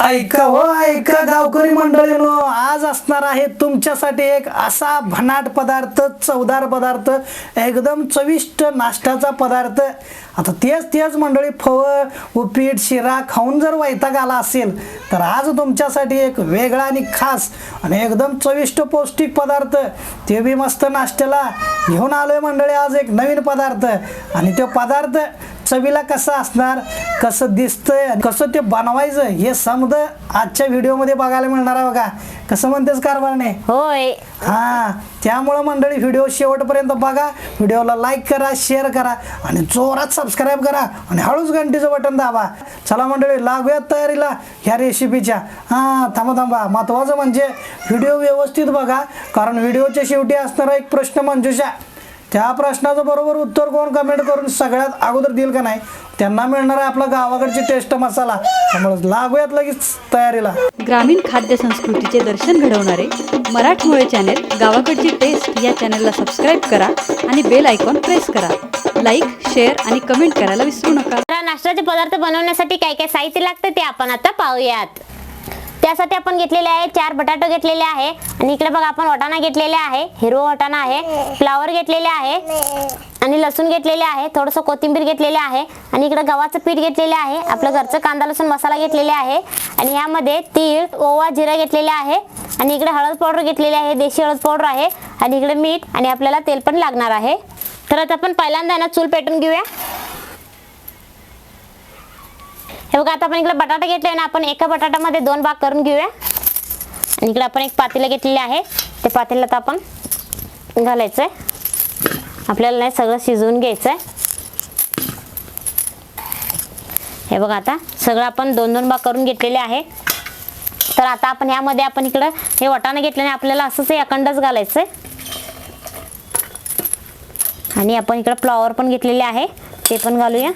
ऐका हो ऐका गावकरी मंडळीनो आज असणार आहे तुमच्यासाठी एक असा भन्नाट पदार्थ चवदार पदार्थ एकदम चविष्ट नाश्त्याचा पदार्थ. आता तेच तेच मंडळी फवं उपीट शिरा खाऊन जर वैताग आला असेल तर आज तुमच्यासाठी एक वेगळा आणि खास आणि एकदम चविष्ट पौष्टिक पदार्थ ते बी मस्त नाश्त्याला घेऊन आलोय मंडळी आज एक नवीन पदार्थ. आणि तो पदार्थ चवीला कसं असणार कसं दिसतंय कसं ते बनवायचं हे समज आजच्या व्हिडिओमध्ये बघायला मिळणार आहे बघा. कसं म्हणतेस कारभारने? होय. हा त्यामुळं मंडळी व्हिडिओ शेवटपर्यंत बघा. व्हिडिओला लाईक करा शेअर करा आणि जोरात सबस्क्राईब करा आणि हळूच घंटीचं बटन दाबा. चला मंडळी लागूयात तयारीला ह्या रेसिपीच्या हां थांबा थांबा. महत्त्वाचं म्हणजे व्हिडिओ व्यवस्थित बघा कारण व्हिडिओच्या शेवटी असणारा एक प्रश्न मंजुषा. त्या प्रश्नाचं बरोबर उत्तर कोण कमेंट करून सगळ्यात अगोदर देईल का नाही? त्यांना मिळणार आहे आपला गावाकडची टेस्ट मसाला. त्यामुळे लागूयात लगेच तयारीला. ग्रामीण खाद्य संस्कृतीचे दर्शन घडवणारे मराठमोळे चॅनेल गावाकडची टेस्ट या चॅनलला सबस्क्राईब करा आणि बेल आयकॉन प्रेस करा. लाईक शेअर आणि कमेंट करायला विसरू नका. नाश्त्याचे पदार्थ बनवण्यासाठी काय काय साहित्य लागतं ते आपण आता पाहूयात. त्यासाठी आपण घेतलेले आहे चार बटाटो घेतलेले आहे. आणि इकडे बघा आपण वाटाणा घेतलेले आहे हिरवा वाटाणा आहे फ्लावर घेतलेले आहे आणि लसूण घेतलेले आहे थोडंसं कोथिंबीर घेतलेले आहे. आणि इकडे गव्हाचं पीठ घेतलेले आहे आपलं घरचं कांदा लसूण मसाला घेतलेले आहे. आणि यामध्ये तीळ ओवा जिरा घेतलेले आहे. आणि इकडे हळद पावडर घेतलेली आहे देशी हळद पावडर आहे. आणि इकडे मीठ आणि आपल्याला तेल पण लागणार आहे. तर आता आपण पहिल्यांदा ना चूल पेटून घेऊया. हे बघा आता आपण इकडे बटाटा घेतले ना आपण एका बटाट्यामध्ये दोन भाग करून घेऊया. आणि इकडे आपण एक पातेलं घेतलेले आहे. ते पातेल्यात आपण घालायचं आहे आपल्याला नाही सगळं शिजवून घ्यायचं आहे हे बघा आता सगळं आपण दोन दोन भाग करून घेतलेले आहे. तर आता आपण यामध्ये आपण इकडं हे वटाणं घेतल्याने आपल्याला असंच हे अखंडच घालायचं आहे आणि आपण इकडं फ्लॉवर पण घेतलेले आहे. ते पण घालूया.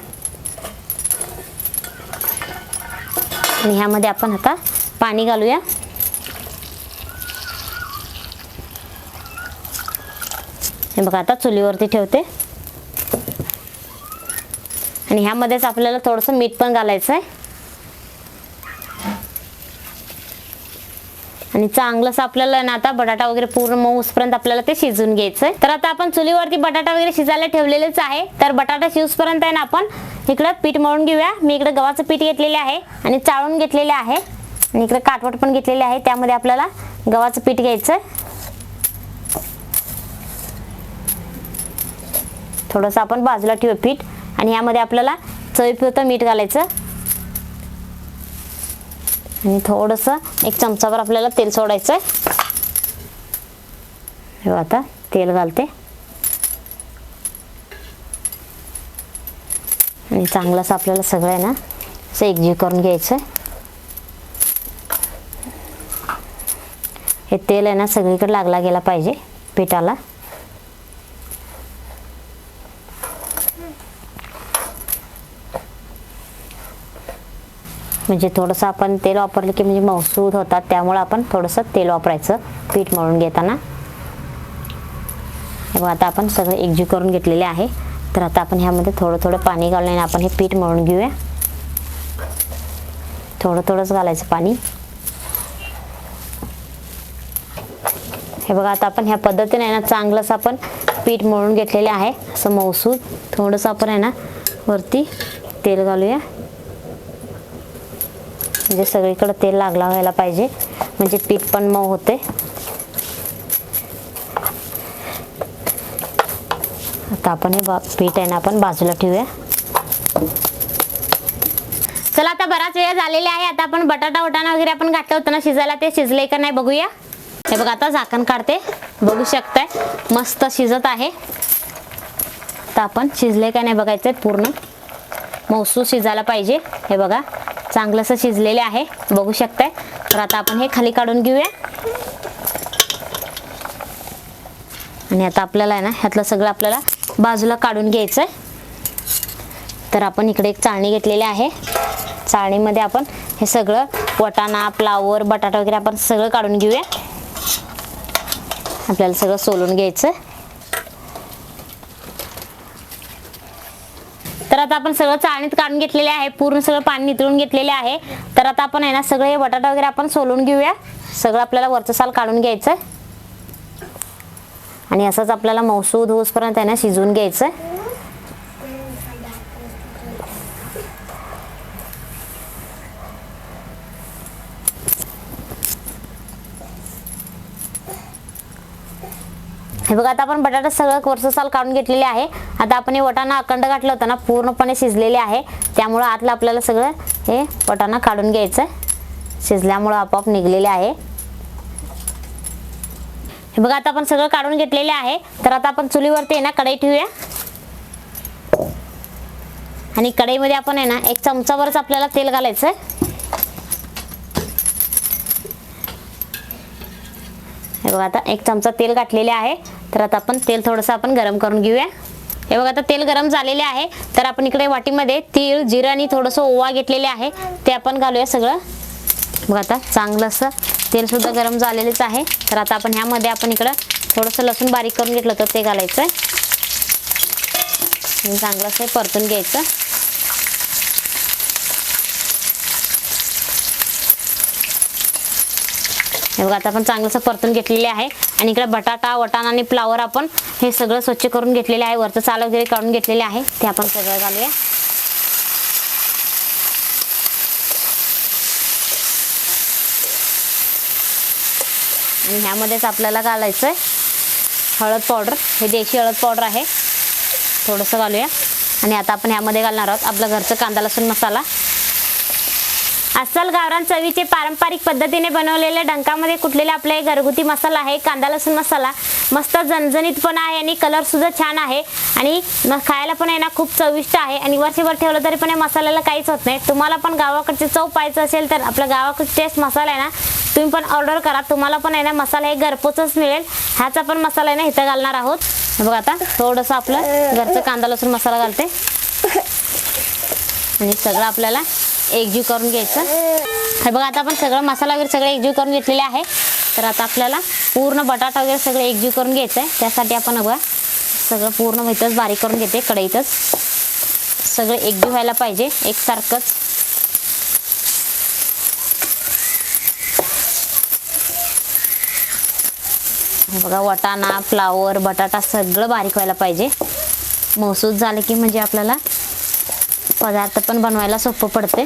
आणि ह्यामध्ये आपण आता पाणी घालूया. हे बघा आता चुलीवरती ठेवते. आणि ह्यामध्येच आपल्याला थोडंसं मीठ पण घालायचं आहे आणि चांगलंच आपल्याला ना आता बटाटा वगैरे पूर्ण मऊसपर्यंत आपल्याला ते शिजून घ्यायचं आहे तर आता आपण चुलीवरती बटाटा वगैरे शिजायला ठेवलेलेच आहे. तर बटाटा शिजपर्यंत आहे ना आपण इकडं पीठ मळून घेऊया. मी इकडे गव्हाचं पीठ घेतलेले आहे आणि चाळून घेतलेले आहे. आणि इकडे काटवट पण घेतलेले आहे. त्यामध्ये आपल्याला गव्हाचं पीठ घ्यायचं थोडंसं आपण बाजूला ठेवू पीठ आणि यामध्ये आपल्याला चवीपुरतं मीठ घालायचं. आणि थोडंसं एक चमचाभर आपल्याला तेल सोडायचं आहे आता तेल घालते. आणि चांगलंच आपल्याला सगळं आहे ना असं एकजीव करून घ्यायचं आहे हे तेल आहे ना सगळीकडे लागला गेला पाहिजे पिठाला. म्हणजे थोडंसं आपण तेल वापरलं की म्हणजे मौसूद होतात त्यामुळं आपण थोडंसं तेल वापरायचं पीठ मळून घेताना. हे आता आपण सगळं एकजीव करून घेतलेले आहे. तर आता आपण ह्यामध्ये थोडं थोडं पाणी घालून आपण हे पीठ मळून घेऊया. थोडं थोडंच घालायचं पाणी. हे बघा आता आपण ह्या पद्धतीने आहे ना चांगलंच आपण पीठ मळून घेतलेले आहे. असं मौसूद थोडंसं आपण आहे ना वरती तेल घालूया. म्हणजे सगळीकडे तेल लागला व्हायला पाहिजे. म्हणजे पीठ पण मऊ होते. आता आपण हे पीठ आहे ना आपण बाजूला ठेवूया. चला आता बराच वेळ झालेला आहे. आता आपण बटाटा वटाणा वगैरे आपण घातलं होतं ना शिजायला. ते शिजले का नाही बघूया. हे बघा आता झाकण काढते. बघू शकताय. मस्त शिजत आहे. आता आपण शिजले का नाही बघायचं पूर्ण. मौसू शिजायला पाहिजे. हे बघा. चांगलंसं शिजलेले आहे. बघू शकताय. तर आता आपण हे खाली काढून घेऊया. आणि आता आपल्याला आहे ना ह्यातलं सगळं आपल्याला बाजूला काढून घ्यायचं आहे तर आपण इकडे एक चाळणी घेतलेली आहे. चाळणीमध्ये आपण हे सगळं वटाणा फ्लावर बटाटा वगैरे आपण सगळं काढून घेऊया. आपल्याला सगळं सोलून घ्यायचं तर आता आपण सगळं चाळणीत काढून घेतलेले आहे पूर्ण सगळं पाणी नितळून घेतलेले आहे. तर आता आपण आहे ना सगळे बटाटा वगैरे आपण सोलून घेऊया. सगळं आपल्याला वरचं साल काढून घ्यायचं आणि असंच आपल्याला मौसूद होसपर्यंत आहे ना शिजवून घ्यायचं हे बघा आता आपण बटाटा सगळं वरचं साल काढून घेतलेले आहे. आता आपण हे वटाणा अखंड घातलं होतं ना पूर्णपणे शिजलेले आहे. त्यामुळं आतलं आपल्याला सगळं हे वटाणा काढून घ्यायचं. शिजल्यामुळं आपोआप निघलेले आहे. हे बघा आता आपण सगळं काढून घेतलेले आहे. तर आता आपण चुलीवरती आहे ना कढई ठेवूया. आणि कढईमध्ये आपण आहे ना एक चमचावरच आपल्याला तेल घालायचं. हे बघा आता एक चमचा तेल घातलेले आहे. तर आता आपण तेल थोडंसं आपण गरम करून घेऊया. हे बघा आता तेल गरम झालेले आहे. तर आपण इकडे वाटीमध्ये तीळ जिरं आणि थोडंसं ओवा घेतलेले आहे. ते आपण घालूया सगळं. बघा आता चांगलं असं तेलसुद्धा गरम झालेलेच आहे. तर आता आपण ह्यामध्ये आपण इकडं थोडंसं लसूण बारीक करून घेतलं होतं ते घालायचं आहे आणि चांगलं असं परतून घ्यायचं. हे बघा आता आपण चांगलंसं परतून घेतलेले आहे. आणि इकडे बटाटा वटाणा आणि फ्लावर आपण हे सगळं स्वच्छ करून घेतलेले आहे. वरचं चाल वगैरे काढून घेतलेले आहे. ते आपण सगळं घालूया. आणि ह्यामध्येच आपल्याला घालायचं आहे हळद पावडर. हे देशी हळद पावडर आहे. थोडंसं घालूया. आणि आता आपण ह्यामध्ये घालणार आहोत आपलं घरचं कांदा लसूण मसाला. अस्सल गावरान चवीचे पारंपरिक पद्धतीने बनवलेले डंकामध्ये कुटलेले आपले घरगुती मसाला आहे? कांदा लसूण मसाला. मस्त झणझणीत पण आहे आणि कलर सुद्धा छान आहे. आणि खायला पण आहे ना खूप चविष्ट आहे. आणि वर्षभर ठेवलं तरी पण या मसाल्याला काहीच होत नाही. तुम्हाला पण गावाकडची चव पाहायचं असेल तर आपला गावाकडची टेस्ट मसाला आहे ना तुम्ही पण ऑर्डर करा. तुम्हाला पण आहे ना मसाला हे घरपोचच मिळेल. ह्याचा पण मसाला आहे ना इथं घालणार आहोत. बघा आता थोडंसं आपलं घरचं कांदा लसूण मसाला घालते. आणि सगळं आपल्याला एकजीव करून घ्यायचं. हे बघा आता आपण सगळं मसाला वगैरे सगळे एकजीव करून घेतलेले आहे. तर आता आपल्याला पूर्ण बटाटा वगैरे सगळं एकजीव करून घ्यायचं आहे. त्यासाठी आपण बघा सगळं पूर्ण इथंच बारीक करून घेते कढईतच. सगळं एकजीव व्हायला पाहिजे एकसारखंच. बघा वटाणा फ्लावर बटाटा सगळं बारीक व्हायला पाहिजे. महसूस झालं की म्हणजे आपल्याला पदार्थ पण बनवायला सोपं पडते.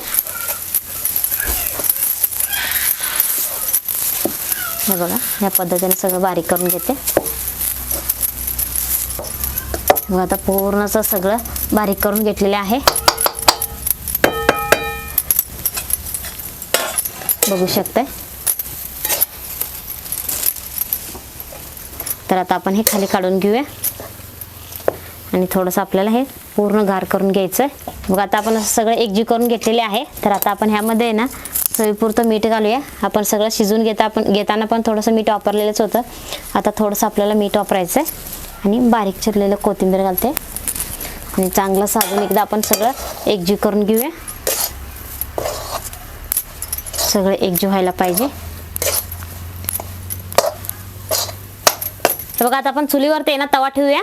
हे बघा या पद्धतीने सगळं बारीक करून घेते. मग आता पूर्णच सगळं बारीक करून घेतलेलं आहे. बघू शकताय. तर आता आपण हे खाली काढून घेऊया. आणि थोडंसं आपल्याला हे पूर्ण गार करून घ्यायचं. आहे मग आता आपण असं सगळं एकजीव करून घेतलेले आहे. तर आता आपण ह्यामध्ये आहे ना चवीपुरतं मीठ घालूया. आपण सगळं शिजून घेता आपण घेताना पण थोडंसं मीठ वापरलेलंच होतं. आता थोडंसं आपल्याला मीठ वापरायचं आहे आणि बारीक चिरलेलं कोथिंबीर घालते. आणि चांगलं साजून एकदा आपण सगळं एकजीव करून घेऊया. सगळं एकजीव व्हायला पाहिजे. तर बघा आता आपण चुलीवरती आहे ना तवा ठेवूया.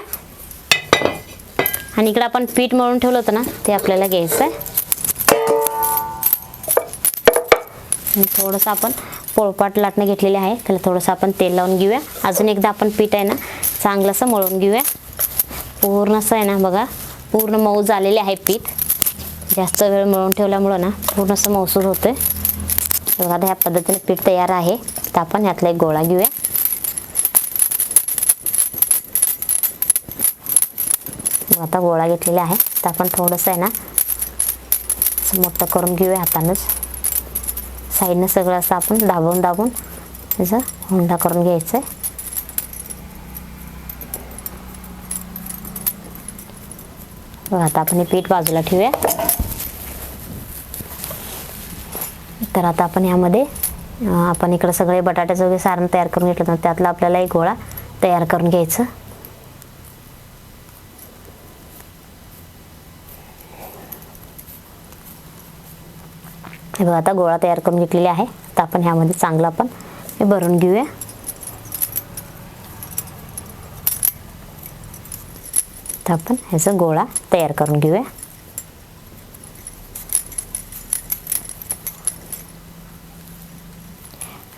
आणि इकडं आपण पीठ मळून ठेवलं होतं ना ते आपल्याला घ्यायचं आहे थोडंसं आपण पोळपाट लाटणं घेतलेले आहे त्याला थोडंसं आपण तेल लावून घेऊया. अजून एकदा आपण पीठ आहे ना चांगलंसं मळून घेऊया. पूर्ण असं आहे ना बघा पूर्ण मऊ झालेले आहे पीठ. जास्त वेळ मळून ठेवल्यामुळं ना पूर्ण असं मौसूद होतं बघा आता ह्या पद्धतीने पीठ तयार आहे. तर आपण यातला एक गोळा घेऊया. आता गोळा घेतलेला आहे. तर आपण थोडंसं आहे ना असं मोठं करून घेऊया हातानंच. साईडनं सगळं असं आपण दाबून दाबून त्याचा हुंडा करून घ्यायचं आहे आता आपण हे पीठ बाजूला ठेवूया. तर आता आपण ह्यामध्ये आपण इकडं सगळे बटाट्याचं वगैरे सारण तयार करून घेतलं. त्यातला आपल्याला एक गोळा तयार करून घ्यायचं. हे बघा आता गोळा तयार करून घेतलेले आहे. आता आपण ह्यामध्ये चांगला आपण हे भरून घेऊया. आता आपण ह्याचा गोळा तयार करून घेऊया.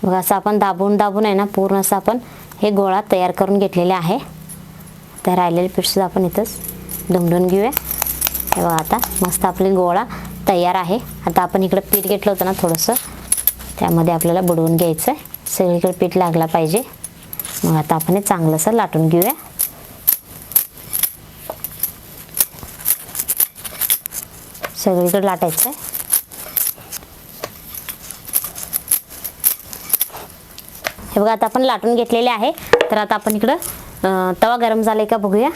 बघा असं आपण दाबून दाबून आहे ना पूर्ण असं आपण हे गोळा तयार करून घेतलेले आहे. त्या राहिलेले पीठसुद्धा आपण इथंच दुमडून घेऊया. हे बघा आता मस्त आपले गोळा तयार आहे. आता आपण इकडं पीठ घेतलं होतं ना थोडंसं. त्यामध्ये आपल्याला बुडवून घ्यायचं आहे सगळीकडे पीठ लागला पाहिजे. मग आता आपण हे चांगलंसं लाटून घेऊया. सगळीकडे लाटायचं आहे हे बघा आता आपण लाटून घेतलेले आहे. तर आता आपण इकडं तवा गरम झालाय का बघूया.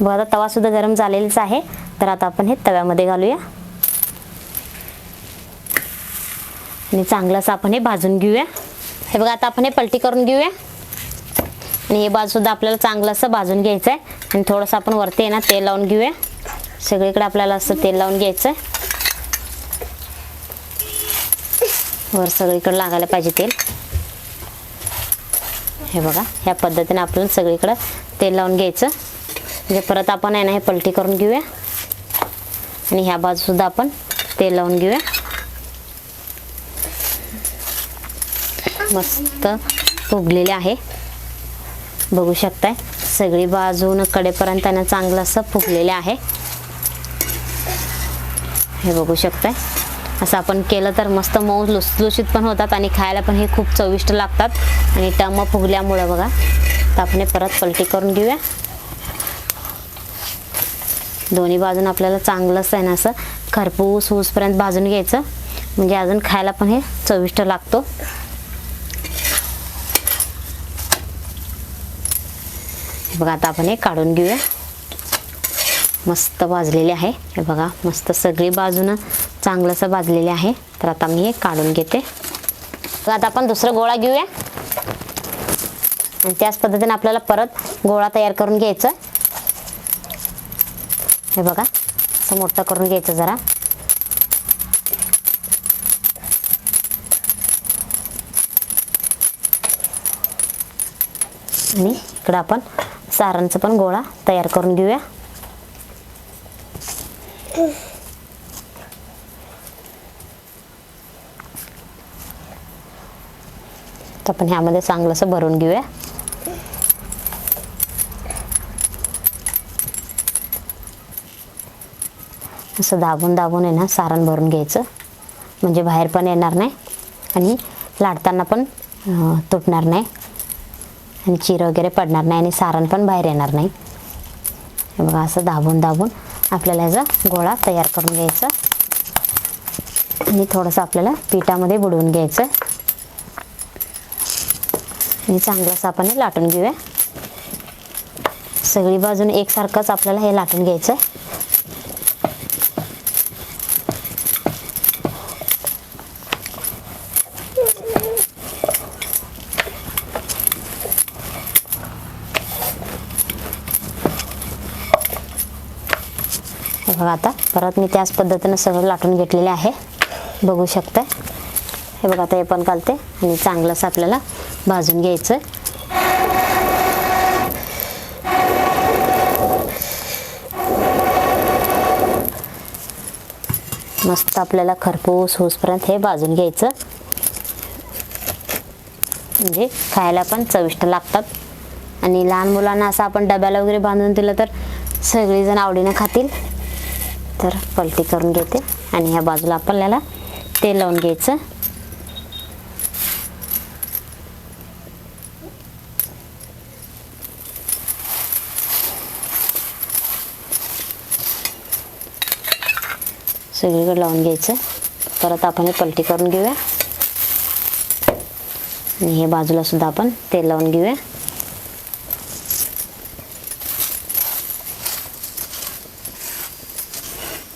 बघा आता तवासुद्धा गरम झालेलाच आहे. तर आता आपण हे तव्यामध्ये घालूया. आणि चांगलं असं आपण हे भाजून घेऊया. हे बघा आता आपण हे पलटी करून घेऊया. आणि हे बाजूसुद्धा आपल्याला चांगलं असं भाजून घ्यायचं आहे आणि थोडंसं आपण वरती आहे ना तेल लावून घेऊया. सगळीकडे आपल्याला असं तेल लावून घ्यायचं आहे वर सगळीकडे लागायला पाहिजे तेल. हे बघा ह्या पद्धतीने आपल्याला सगळीकडं तेल लावून घ्यायचं. म्हणजे परत आपण आहे ना हे पलटी करून घेऊया. आणि ह्या बाजूसुद्धा आपण तेल लावून घेऊया. मस्त फुगलेले आहे. बघू शकताय सगळी बाजून कडेपर्यंत त्यांना चांगलं असं फुगलेले आहे. हे बघू शकताय असं आपण केलं तर मस्त मऊ लुसलुशीत पण होतात आणि खायला पण हे खूप चविष्ट लागतात. आणि टम फुगल्यामुळं बघा तर आपण हे परत पलटी करून घेऊया. दोन्ही बाजून आपल्याला चांगलंच आहे ना असं खरपूस ऊसपर्यंत भाजून घ्यायचं. म्हणजे अजून खायला पण हे चविष्ट लागतो. बघा आता आपण हे काढून घेऊया. मस्त भाजलेले आहे. हे बघा मस्त सगळी बाजूनं चांगलंसं भाजलेले आहे. तर आता मी हे काढून घेते. आता आपण दुसरं गोळा घेऊया. आणि त्याच पद्धतीने आपल्याला परत गोळा तयार करून घ्यायचं. हे बघा असं मोठं करून घ्यायचं जरा. आणि इकडं आपण सारांचा पण गोळा तयार करून घेऊया. तर आपण ह्यामध्ये चांगलंसं भरून घेऊया. असं दाबून दाबून आहे ना सारण भरून घ्यायचं. म्हणजे बाहेर पण येणार नाही आणि लाटताना पण तुटणार नाही. आणि चीर वगैरे पडणार नाही आणि सारण पण बाहेर येणार नाही. बघा असं दाबून दाबून आपल्याला ह्याचा गोळा तयार करून घ्यायचा. आणि थोडंसं आपल्याला पिठामध्ये बुडवून घ्यायचं आणि चांगलंसं आपण हे लाटून घेऊया. सगळी बाजून एकसारखंच आपल्याला हे लाटून घ्यायचं आहे बघा आता. परत मी त्याच पद्धतीनं सगळं लाटून घेतलेले आहे. बघू शकते हे बघा आता हे पण घालते आणि चांगलंच आपल्याला भाजून घ्यायचं मस्त आपल्याला खरपूस होसपर्यंत हे भाजून घ्यायचं. म्हणजे खायला पण चविष्ट लागतात. आणि लहान मुलांना असं आपण डब्याला वगैरे बांधून दिलं तर सगळीजण आवडीनं खातील. तर पलटी करून घेते. आणि ह्या बाजूला आपल्याला तेल लावून घ्यायचं. सगळीकडे लावून घ्यायचं. परत आपण हे पलटी करून घेऊया. आणि हे बाजूला सुद्धा आपण तेल लावून घेऊया.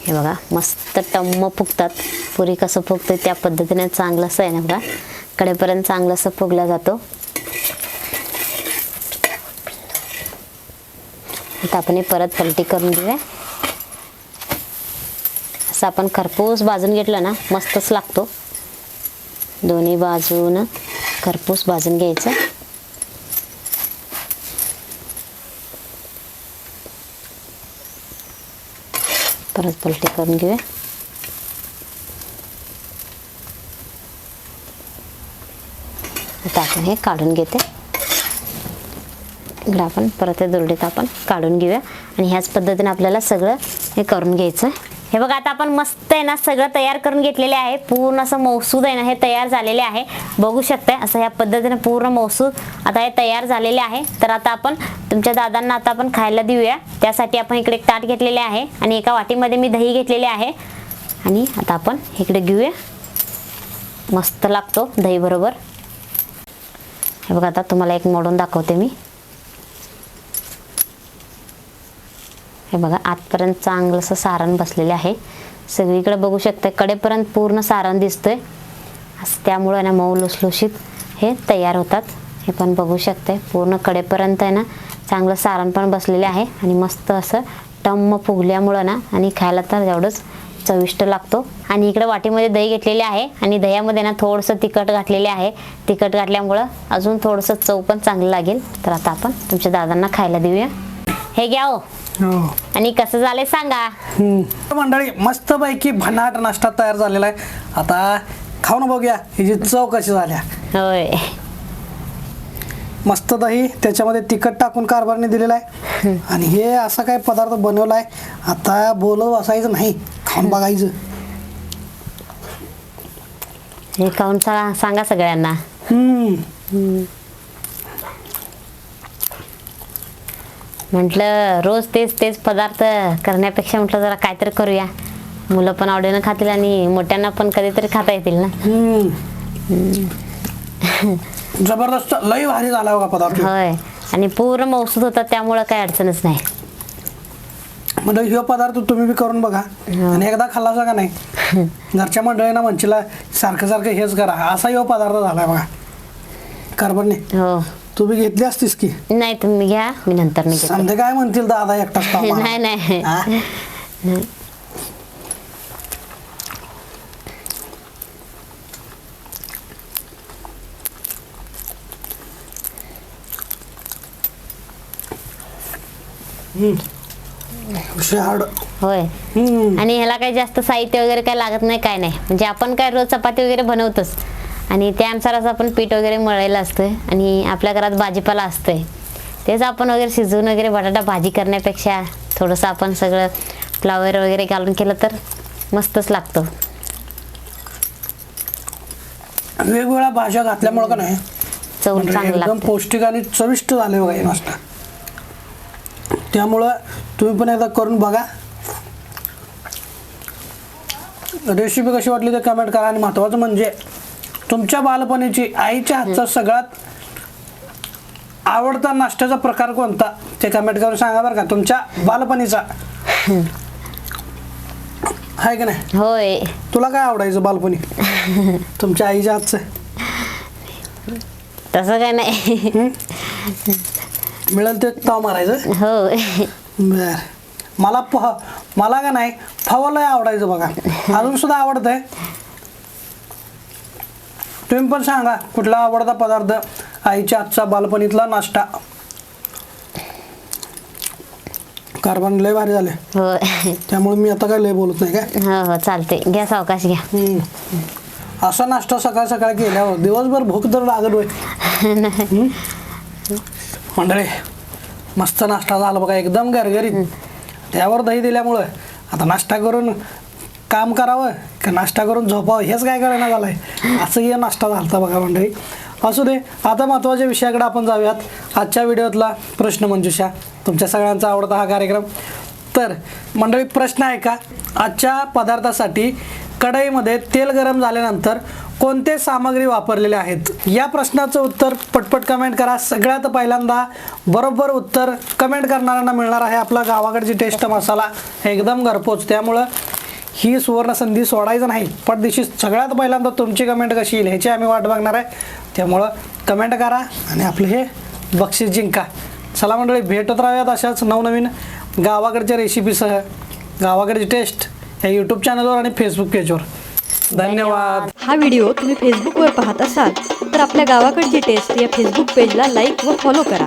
हे बघा मस्त टम्म फुगतात. पुरी कसं फुगतं त्या पद्धतीने चांगलंसं आहे ना बघा. कडेपर्यंत चांगलं असं फुगला जातो. आता आपण हे परत पलटी करून घेऊया. असं आपण खरपूस भाजून घेतलं ना मस्तच लागतो. दोन्ही बाजून खरपूस भाजून घ्यायचं. परत पलटी करून घेऊया. आता आपण हे काढून घेते. इकडं आपण परत हे दुरडीत आपण काढून घेऊया. आणि ह्याच पद्धतीने आपल्याला सगळं हे करून घ्यायचं आहे. हे बघा आता आपण मस्त आहे ना सगळं तयार करून घेतलेले आहे. पूर्ण असं मौसूद आहे ना हे तयार झालेले आहे. बघू शकताय असं ह्या पद्धतीने पूर्ण मौसूद आता हे तयार झालेले आहे. तर आता आपण तुमच्या दादांना आता आपण खायला देऊया. त्यासाठी आपण इकडे एक ताट घेतलेले आहे आणि एका वाटीमध्ये मी दही घेतलेले आहे. आणि आता आपण इकडे घेऊया. मस्त लागतो दही बरोबर. हे बघा आता तुम्हाला एक मोडून दाखवते मी. हे बघा आतपर्यंत चांगलंसं सारण बसलेले आहे. सगळीकडे बघू शकता कडेपर्यंत पूर्ण सारण दिसतोय. असं त्यामुळं ना मऊ लुसलुशीत हे तयार होतात. हे पण बघू शकते पूर्ण कडेपर्यंत आहे ना चांगलं सारण पण बसलेले आहे. आणि मस्त असं टम्म फुगल्यामुळं ना आणि खायला तर एवढंच चविष्ट लागतो. आणि इकडे वाटीमध्ये दही घेतलेले आहे. आणि दह्यामध्ये ना थोडंसं तिखट घातलेले आहे. तिखट घातल्यामुळं अजून थोडंसं चव पण चांगलं लागेल. तर आता आपण तुमच्या दादांना खायला देऊया. हे घ्या हो. आणि कसं झालंय सांगा. हम्म. मंडळी मस्तपैकी भन्नाट नाश्ता तयार झालेला आहे. आता खाऊन बघूया हिची चव कशी झाल्या. होय. मस्त दही त्याच्यामध्ये तिखट टाकून कारभारने दिलेला आहे. आणि हे असा काय पदार्थ बनवला आहे आता बोलव असायचं नाही खाऊन बघायचं. हे खाऊन सा- सांगा सगळ्यांना. हम्म. म्हटलं रोज तेच तेच पदार्थ करण्यापेक्षा म्हटलं जरा काहीतरी करूया. मुलं पण आवडीनं खातील आणि मोठ्यांना पण कधीतरी खाता येतील ना. जबरदस्त लई भारी झाला बघा पदार्थ. होय. आणि पूर्ण मौसूद होता त्यामुळं काही अडचणच नाही. म्हणजे ह्यो पदार्थ तुम्ही बी करून बघा. आणि एकदा खाल्लासा का नाही. घरच्या मंडळींना म्हणशीला सारखं सारखं हेच करा. असा ह्यो पदार्थ झालाय बघा. कारभारने हो. तू बी घेतली असतीस की नाही तुम्ही घ्या मी नंतर मी घेते. समजे काय म्हणतील दादा एकटाच ताव मारा. नाही नाही हा? हुशार. होय हम्म. आणि ह्याला काही जास्त साहित्य वगैरे काही लागत नाही काय नाही म्हणजे आपण काय रोज चपाती वगैरे बनवतोच आणि त्यानुसारच आपण पीठ वगैरे मळलेलं असतंय आणि आपल्या घरात भाजीपाला असतंय. तेच आपण वगैरे शिजवून वगैरे बटाटा भाजी करण्यापेक्षा थोडंसं आपण सगळं फ्लावर वगैरे घालून केलं तर मस्तच लागतं. वेगवेगळ्या भाज्या घातल्यामुळे का नाही? चव म्हणजे चांगलं एकदम पौष्टिक आणि चविष्ट झाले बघा हे नाश्ता. त्यामुळं तुम्ही पण एकदा करून बघा. रेसिपी कशी वाटली ते कमेंट करा आणि महत्वाचं म्हणजे तुमच्या बालपणीची आईच्या हातचा सगळ्यात आवडता नाश्त्याचा प्रकार कोणता? ते कमेंट करून सांगा बरं का. तुमच्या बालपणीचा. आहे का नाही? होय. तुला काय आवडायचं बालपणी? तुमच्या आईच्या हातचं? तसं काय नाही. मिळेल ते ताव मारायचं? होय. बर. मला पह मला का नाही फवलंय आवडायचं बघा. अजून सुद्धा आवडतंय. तुम्ही पण सांगा कुठला आवडता पदार्थ आईच्या आजचा बालपणीतला नाश्ता? कार्बन लय भारी झाले होय त्यामुळे मी आता काय लय बोलत नाही काय? हो हो चालते घ्या सावकाश घ्या. हम्म. असा नाश्ता सकाळ सकाळ केल्यावर दिवसभर भूक तर लागत होय. हम्म. मंडळी मस्त नाश्ता झाला बघा एकदम गरगरीत त्यावर दही दिल्यामुळं आता नाश्ता करून काम करावं. का नाश्ता करून झोपावं हेच काय कळना झालंय. असं हे नाश्ता झालता बघा मंडळी. असू दे आता महत्त्वाच्या विषयाकडे आपण जाऊयात. आजच्या व्हिडिओतला प्रश्न मंजुषा. तुमच्या सगळ्यांचा आवडता हा कार्यक्रम. तर मंडळी प्रश्न आहे का? आजच्या पदार्थासाठी कढईमध्ये तेल गरम झाल्यानंतर कोणते सामग्री वापरलेले आहेत? या प्रश्नाचं उत्तर पटपट कमेंट करा. सगळ्यात पहिल्यांदा बरोबर उत्तर कमेंट करणाऱ्यांना मिळणार आहे आपला गावाकडची टेस्ट मसाला. एकदम घरपोच. त्यामुळं ही सुवर्ण संधी सोडायचं नाही पटदिशी सगळ्यात पहिल्यांदा तुमची कमेंट कशी येईल ह्याची आम्ही वाट बघणार आहे. त्यामुळं कमेंट करा आणि आपलं हे बक्षीस जिंका. चला मंडळी भेटत राहूयात अशाच नवनवीन गावाकडच्या रेसिपीसह गावाकडची टेस्ट या यूट्यूब चॅनलवर आणि फेसबुक पेजवर धन्यवाद. हा व्हिडिओ तुम्ही फेसबुकवर पाहत असाल तर आपल्या गावाकडची टेस्ट या फेसबुक पेजला लाईक व फॉलो करा.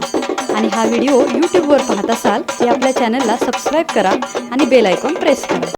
आणि हा व्हिडिओ यूट्यूबवर पाहत असाल तर आपल्या चॅनलला सबस्क्राईब करा आणि बेल आयकॉन प्रेस करा.